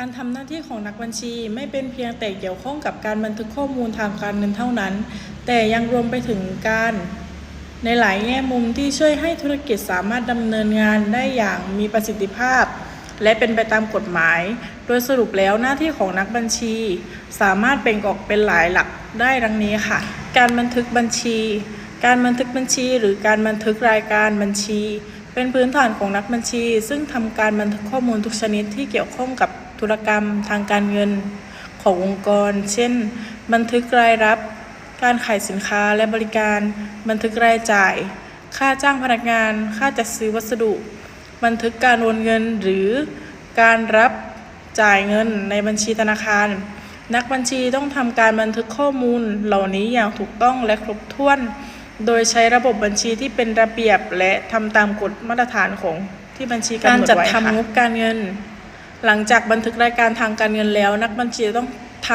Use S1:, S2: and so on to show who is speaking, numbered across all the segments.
S1: การทำหน้าที่ของนักบัญชีไม่เป็นเพียงแต่เกี่ยวข้องกับการบันทึกข้อมูลทางการเงินเท่านั้น แต่ยังรวมไปถึงการ ในหลายแง่มุมที่ช่วยให้ธุรกิจสามารถดำเนินงานได้อย่างมีประสิทธิภาพ และเป็นไปตามกฎหมาย โดยสรุปแล้วหน้าที่ของนักบัญชี สามารถแบ่งออกเป็นหลายหลักได้ดังนี้ค่ะ การบันทึกบัญชี การบันทึกบัญชี หรือการบันทึกรายการบัญชี เป็นพื้นฐานของนักบัญชี ซึ่งทำการบันทึกข้อมูลทุกชนิดที่เกี่ยวข้องกับธุรกรรมทางการเงินขององค์กร เช่น บันทึกรายรับ การขายสินค้าและบริการ บันทึกรายจ่าย ค่าจ้างพนักงาน ค่าจัดซื้อวัสดุ บันทึกการโอนเงินหรือการรับจ่ายเงินในบัญชีธนาคาร นักบัญชีต้องทำการบันทึกข้อมูลเหล่านี้อย่างถูกต้องและครบถ้วน โดยใช้ระบบบัญชีที่เป็นระเบียบและทำตามกฎมาตรฐานของที่บัญชีกำหนดไว้การจัดทำงบการเงิน หลังจากบันทึกรายการทางการเงินแล้ว นักบัญชีต้องท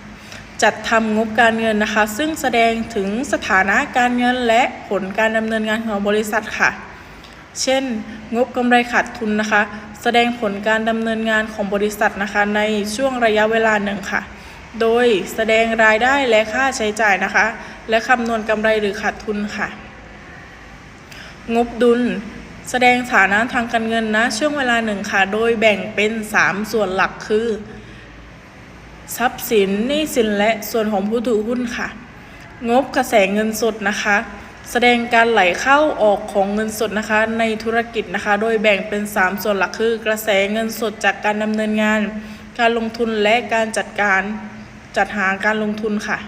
S1: ำจัดทำงบการเงินนะคะ ซึ่งแสดงถึงสถานะการเงินและผลการดำเนินงานของบริษัทค่ะ เช่น งบกำไรขาดทุนนะคะ แสดงผลการดำเนินงานของบริษัทนะคะ ในช่วงระยะเวลาหนึ่งค่ะ โดยแสดงรายได้และค่าใช้จ่ายนะคะ และคำนวณกำไรหรือขาดทุนค่ะ งบดุล แสดงฐานะทางการเงินนะช่วงเวลาหนึ่งค่ะ โดยแบ่งเป็น 3 ส่วนหลักคือ ทรัพย์สินหนี้สินและส่วนของผู้ถือหุ้นค่ะ งบกระแสเงินสดนะคะ แสดงการไหลเข้าออกของเงินสดนะคะ ในธุรกิจนะคะ โดยแบ่งเป็น 3 ส่วนหลักคือ กระแสเงินสดจากการดำเนินงาน การลงทุนและการจัดการ จัดหาการลงทุนค่ะ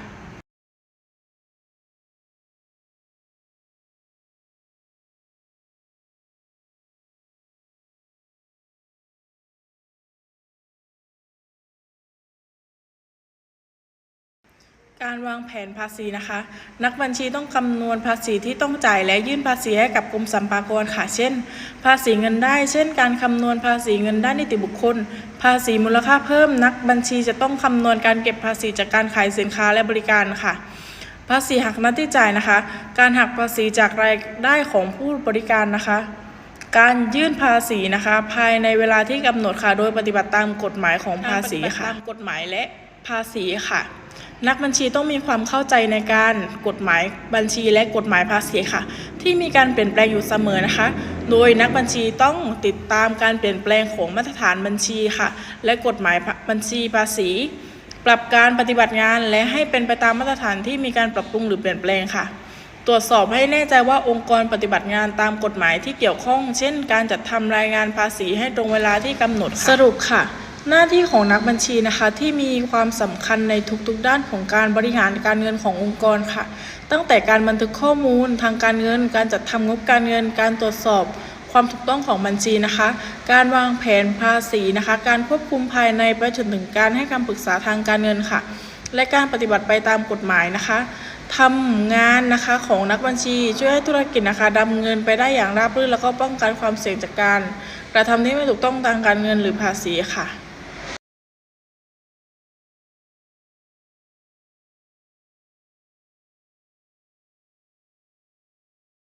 S1: การวางแผนภาษีนะคะ นักบัญชีต้องคำนวณภาษีที่ต้องจ่ายและยื่นภาษีให้กับกรมสรรพากรค่ะ เช่น ภาษีเงินได้ เช่น การคำนวณภาษีเงินได้นิติบุคคล ภาษีมูลค่าเพิ่ม นักบัญชีจะต้องคำนวณการเก็บภาษีจากการขายสินค้าและบริการค่ะ ภาษีหักหน้าที่จ่ายนะคะ การหักภาษีจากรายได้ของผู้บริการนะคะ การยื่นภาษีนะคะ ภายในเวลาที่กำหนดค่ะ โดยปฏิบัติตามกฎหมายของภาษีค่ะตามกฎหมายและภาษีค่ะ นักบัญชีต้องมีความเข้าใจในการกฎหมายบัญชีและกฎหมายภาษีค่ะ ที่มีการเปลี่ยนแปลงอยู่เสมอนะคะ โดยนักบัญชีต้องติดตามการเปลี่ยนแปลงของมาตรฐานบัญชีค่ะ และกฎหมายบัญชีภาษี ปรับการปฏิบัติงานและให้เป็นไปตามมาตรฐานที่มีการปรับปรุงหรือเปลี่ยนแปลงค่ะ ตรวจสอบให้แน่ใจว่าองค์กรปฏิบัติงานตามกฎหมายที่เกี่ยวข้อง เช่น การจัดทำรายงานภาษีให้ตรงเวลาที่กำหนดสรุปค่ะ หน้าที่ของนักบัญชีนะคะที่มีความสำคัญในทุกๆด้านของการบริหารการเงินขององค์กรค่ะ ตั้งแต่การบันทึกข้อมูลทางการเงิน การจัดทำงบการเงิน การตรวจสอบความถูกต้องของบัญชีนะคะ การวางแผนภาษีนะคะ การควบคุมภายในไปจนถึงการให้คำปรึกษาทางการเงินค่ะ และการปฏิบัติไปตามกฎหมายนะคะทำงานนะคะของนักบัญชีช่วยให้ธุรกิจนะคะดำเงินไปได้อย่างราบรื่นแล้วก็ป้องกันความเสี่ยงจากการกระทำที่ไม่ถูกต้องทางการเงินหรือภาษีค่ะ